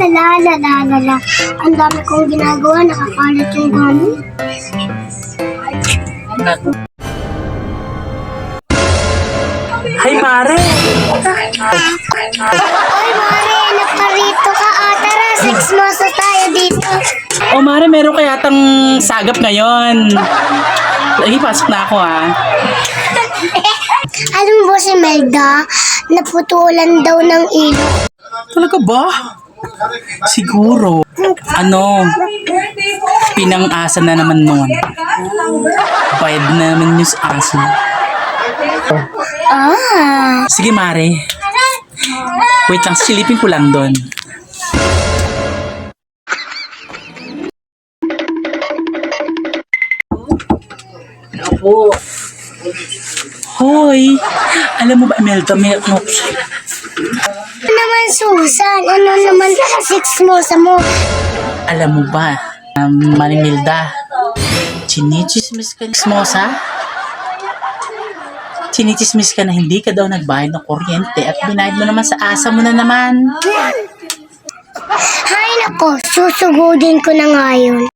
lala, lala, lala. Ang dami kong ginagawa, nakakalat yung gamit. Hi, Mare! Oy, Mare, naparito ka. Ah, tara, six mosa tayo dito. O, Mare, meron kaya tang sagap ngayon. Ay, pasok na ako, ha? Alam mo si Melda, naputulan daw ng ilo. Talaga ba? Siguro. Ano? Pinang-asa na naman nun. Bayad na naman yung aso. Ah. Sige, Mare. Wait lang, silipin ko lang doon. Opo. Hoy! Alam mo ba, Imelda, may oops. Naman, Susan? Ano naman six mosa mo? Alam mo ba, um, Manimilda, chinichismis ka ni Smosa? Chinichismis ka na hindi ka daw nagbayad ng kuryente at binayad mo naman sa asa mo na naman. Hay nako, susugudin ko na nga yun.